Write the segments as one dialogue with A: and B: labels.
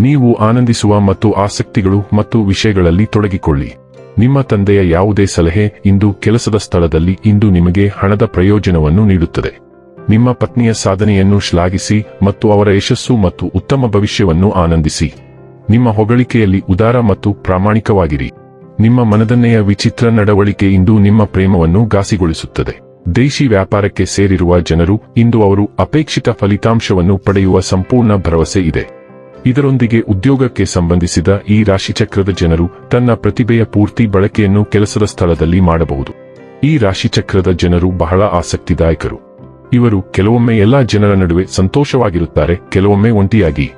A: ನೀವು ಆನಂದಿಸುವ ಮತ್ತು ಆಸಕ್ತಿಗಳು ಮತ್ತು ವಿಷಯಗಳಲ್ಲಿ ತೊಡಗಿಕೊಳ್ಳಿ. ನಿಮ್ಮ ತಂದೆಯ ಯಾವುದೇ ಸಲಹೆ ಇಂದು ಕೆಲಸದ ಸ್ಥಳದಲ್ಲಿ ಇಂದು ನಿಮಗೆ ಹಣದ ಪ್ರಯೋಜನವನ್ನು ನೀಡುತ್ತದೆ. ನಿಮ್ಮ ಪತ್ನಿಯ ಸಾಧನೆಯನ್ನು ಶ್ಲಾಘಿಸಿ ಮತ್ತು ಅವರ ಯಶಸ್ಸು ಮತ್ತು ಉತ್ತಮ ಭವಿಷ್ಯವನ್ನು ಆನಂದಿಸಿ. ನಿಮ್ಮ ಹೊಗಳಿಕೆಯಲ್ಲಿ ಉದಾರ ಮತ್ತು ಪ್ರಾಮಾಣಿಕವಾಗಿರಿ. ನಿಮ್ಮ ಮನದನ್ನೆಯ ವಿಚಿತ್ರ ನಡವಳಿಕೆ ಇಂದು ನಿಮ್ಮ ಪ್ರೇಮವನ್ನು ಘಾಸಿಗೊಳಿಸುತ್ತದೆ. ದೇಶಿ ವ್ಯಾಪಾರಕ್ಕೆ ಸೇರಿರುವ ಜನರು ಇಂದು ಅವರು ಅಪೇಕ್ಷಿತ ಫಲಿತಾಂಶವನ್ನು ಪಡೆಯುವ ಸಂಪೂರ್ಣ ಭರವಸೆ ಇದೆ. ಇದರೊಂದಿಗೆ ಉದ್ಯೋಗಕ್ಕೆ ಸಂಬಂಧಿಸಿದ ಈ ರಾಶಿಚಕ್ರದ ಜನರು ತನ್ನ ಪ್ರತಿಭೆಯ ಪೂರ್ತಿ ಬಳಕೆಯನ್ನು ಕೆಲಸದ ಸ್ಥಳದಲ್ಲಿ ಮಾಡಬಹುದು. ಈ ರಾಶಿಚಕ್ರದ ಜನರು ಬಹಳ ಆಸಕ್ತಿದಾಯಕರು. ಇವರು ಕೆಲವೊಮ್ಮೆ ಎಲ್ಲಾ ಜನರ ನಡುವೆ ಸಂತೋಷವಾಗಿರುತ್ತಾರೆ, ಕೆಲವೊಮ್ಮೆ ಒಂಟಿಯಾಗಿ.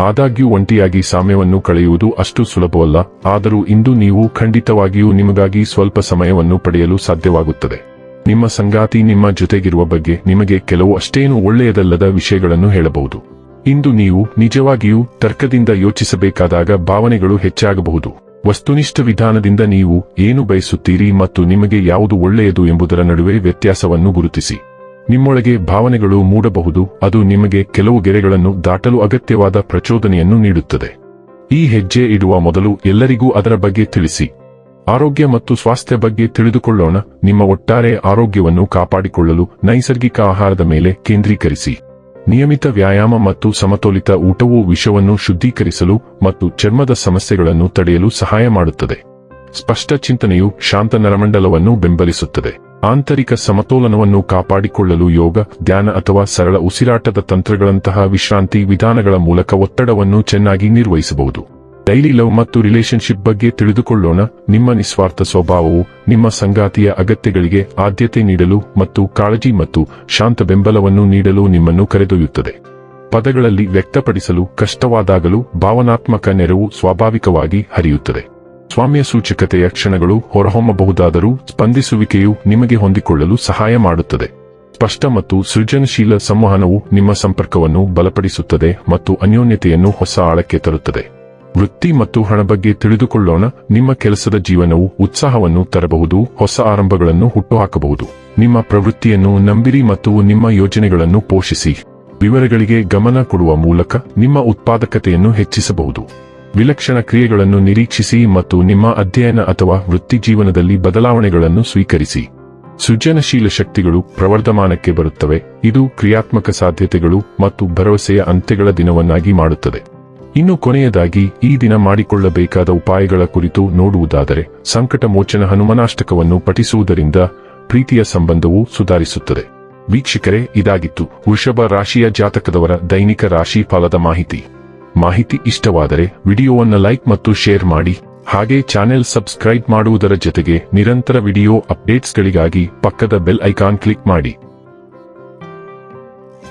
A: ಆದಾಗ್ಯೂ ಒಂಟಿಯಾಗಿ ಸಾಮ್ಯವನ್ನು ಕಳೆಯುವುದು ಅಷ್ಟು ಸುಲಭವಲ್ಲ, ಆದರೂ ಇಂದು ನೀವು ಖಂಡಿತವಾಗಿಯೂ ನಿಮಗಾಗಿ ಸ್ವಲ್ಪ ಸಮಯವನ್ನು ಪಡೆಯಲು ಸಾಧ್ಯವಾಗುತ್ತದೆ. ನಿಮ್ಮ ಸಂಗಾತಿ ನಿಮ್ಮ ಜೊತೆಗಿರುವ ಬಗ್ಗೆ ನಿಮಗೆ ಕೆಲವು ಅಷ್ಟೇನು ಒಳ್ಳೆಯದಲ್ಲದ ವಿಷಯಗಳನ್ನು ಹೇಳಬಹುದು. ಇಂದು ನೀವು ನಿಜವಾಗಿಯೂ ತರ್ಕದಿಂದ ಯೋಚಿಸಬೇಕಾದಾಗ ಭಾವನೆಗಳು ಹೆಚ್ಚಾಗಬಹುದು. ವಸ್ತುನಿಷ್ಠ ವಿಧಾನದಿಂದ ನೀವು ಏನು ಬಯಸುತ್ತೀರಿ ಮತ್ತು ನಿಮಗೆ ಯಾವುದು ಒಳ್ಳೆಯದು ಎಂಬುದರ ನಡುವೆ ವ್ಯತ್ಯಾಸವನ್ನು ಗುರುತಿಸಿ. ನಿಮ್ಮೊಳಗೆ ಭಾವನೆಗಳು ಮೂಡಬಹುದು, ಅದು ನಿಮಗೆ ಕೆಲವು ಗೆರೆಗಳನ್ನು ದಾಟಲು ಅಗತ್ಯವಾದ ಪ್ರಚೋದನೆಯನ್ನು ನೀಡುತ್ತದೆ. ಈ ಹೆಜ್ಜೆ ಇಡುವ ಮೊದಲು ಎಲ್ಲರಿಗೂ ಅದರ ಬಗ್ಗೆ ತಿಳಿಸಿ. ಆರೋಗ್ಯ ಮತ್ತು ಸ್ವಾಸ್ಥ್ಯ ಬಗ್ಗೆ ತಿಳಿದುಕೊಳ್ಳೋಣ, ನಿಮ್ಮ ಒಟ್ಟಾರೆ ಆರೋಗ್ಯವನ್ನು ಕಾಪಾಡಿಕೊಳ್ಳಲು ನೈಸರ್ಗಿಕ ಆಹಾರದ ಮೇಲೆ ಕೇಂದ್ರೀಕರಿಸಿ. ನಿಯಮಿತ ವ್ಯಾಯಾಮ ಮತ್ತು ಸಮತೋಲಿತ ಊಟವು ವಿಷವನ್ನು ಶುದ್ಧೀಕರಿಸಲು ಮತ್ತು ಚರ್ಮದ ಸಮಸ್ಯೆಗಳನ್ನು ತಡೆಯಲು ಸಹಾಯ ಮಾಡುತ್ತದೆ. ಸ್ಪಷ್ಟ ಚಿಂತನೆಯು ಶಾಂತ ನರಮಂಡಲವನ್ನು ಬೆಂಬಲಿಸುತ್ತದೆ. ಆಂತರಿಕ ಸಮತೋಲನವನ್ನು ಕಾಪಾಡಿಕೊಳ್ಳಲು ಯೋಗ, ಧ್ಯಾನ ಅಥವಾ ಸರಳ ಉಸಿರಾಟದ ತಂತ್ರಗಳಂತಹ ವಿಶ್ರಾಂತಿ ವಿಧಾನಗಳ ಮೂಲಕ ಒತ್ತಡವನ್ನು ಚೆನ್ನಾಗಿ ನಿರ್ವಹಿಸಬಹುದು. ಡೈಲಿ ಲವ್ ಮತ್ತು ರಿಲೇಶನ್ಶಿಪ್ ಬಗ್ಗೆ ತಿಳಿದುಕೊಳ್ಳೋಣ. ನಿಮ್ಮ ನಿಸ್ವಾರ್ಥ ಸ್ವಭಾವವು ನಿಮ್ಮ ಸಂಗಾತಿಯ ಅಗತ್ಯಗಳಿಗೆ ಆದ್ಯತೆ ನೀಡಲು ಮತ್ತು ಕಾಳಜಿ ಮತ್ತು ಶಾಂತ ಬೆಂಬಲವನ್ನು ನೀಡಲು ನಿಮ್ಮನ್ನು ಕರೆದೊಯ್ಯುತ್ತದೆ. ಪದಗಳಲ್ಲಿ ವ್ಯಕ್ತಪಡಿಸಲು ಕಷ್ಟವಾದಾಗಲೂ ಭಾವನಾತ್ಮಕ ನೆರವು ಸ್ವಾಭಾವಿಕವಾಗಿ ಹರಿಯುತ್ತದೆ. ಸ್ವಾಮ್ಯ ಸೂಚಕತೆಯ ಕ್ಷಣಗಳು ಹೊರಹೊಮ್ಮಬಹುದಾದರೂ ಸ್ಪಂದಿಸುವಿಕೆಯು ನಿಮಗೆ ಹೊಂದಿಕೊಳ್ಳಲು ಸಹಾಯ ಮಾಡುತ್ತದೆ. ಸ್ಪಷ್ಟ ಮತ್ತು ಸೃಜನಶೀಲ ಸಂವಹನವು ನಿಮ್ಮ ಸಂಪರ್ಕವನ್ನು ಬಲಪಡಿಸುತ್ತದೆ ಮತ್ತು ಅನ್ಯೋನ್ಯತೆಯನ್ನು ಹೊಸ ಆಳಕ್ಕೆ ತರುತ್ತದೆ. ವೃತ್ತಿ ಮತ್ತು ಹಣ ಬಗ್ಗೆ ತಿಳಿದುಕೊಳ್ಳೋಣ. ನಿಮ್ಮ ಕೆಲಸದ ಜೀವನವು ಉತ್ಸಾಹವನ್ನು ತರಬಹುದು, ಹೊಸ ಆರಂಭಗಳನ್ನು ಹುಟ್ಟುಹಾಕಬಹುದು. ನಿಮ್ಮ ಪ್ರವೃತ್ತಿಯನ್ನು ನಂಬಿರಿ ಮತ್ತು ನಿಮ್ಮ ಯೋಜನೆಗಳನ್ನು ಪೋಷಿಸಿ. ವಿವರಗಳಿಗೆ ಗಮನ ಕೊಡುವ ಮೂಲಕ ನಿಮ್ಮ ಉತ್ಪಾದಕತೆಯನ್ನು ಹೆಚ್ಚಿಸಬಹುದು. ವಿಲಕ್ಷಣ ಕ್ರಿಯೆಗಳನ್ನು ನಿರೀಕ್ಷಿಸಿ ಮತ್ತು ನಿಮ್ಮ ಅಧ್ಯಯನ ಅಥವಾ ವೃತ್ತಿ ಜೀವನದಲ್ಲಿ ಬದಲಾವಣೆಗಳನ್ನು ಸ್ವೀಕರಿಸಿ. ಸೃಜನಶೀಲ ಶಕ್ತಿಗಳು ಪ್ರವರ್ಧಮಾನಕ್ಕೆ ಬರುತ್ತವೆ. ಇದು ಕ್ರಿಯಾತ್ಮಕ ಸಾಧ್ಯತೆಗಳು ಮತ್ತು ಭರವಸೆಯ ಅಂತ್ಯಗಳ ದಿನವನ್ನಾಗಿ ಮಾಡುತ್ತದೆ. ಇನ್ನು ಕೊನೆಯದಾಗಿ ಈ ದಿನ ಮಾಡಿಕೊಳ್ಳಬೇಕಾದ ಉಪಾಯಗಳ ಕುರಿತು ನೋಡುವುದಾದರೆ ಸಂಕಟ ಮೋಚನ ಹನುಮನಾಷ್ಟಕವನ್ನು ಪಠಿಸುವುದರಿಂದ ಪ್ರೀತಿಯ ಸಂಬಂಧವು ಸುಧಾರಿಸುತ್ತದೆ. ವೀಕ್ಷಕರೇ, ಇದಾಗಿತ್ತು ವೃಷಭ ರಾಶಿಯ ಜಾತಕದವರ ದೈನಿಕ ರಾಶಿ ಫಲದ ಮಾಹಿತಿ. ಮಾಹಿತಿ ಇಷ್ಟವಾದರೆ ವಿಡಿಯೋವನ್ನು ಲೈಕ್ ಮತ್ತು ಶೇರ್ ಮಾಡಿ, ಹಾಗೆ ಚಾನೆಲ್ ಸಬ್ಸ್ಕ್ರೈಬ್ ಮಾಡುವುದರ ಜೊತೆಗೆ ನಿರಂತರ ವಿಡಿಯೋ ಅಪ್ಡೇಟ್ಸ್ಗಳಿಗಾಗಿ ಪಕ್ಕದ ಬೆಲ್ ಐಕಾನ್ ಕ್ಲಿಕ್ ಮಾಡಿ.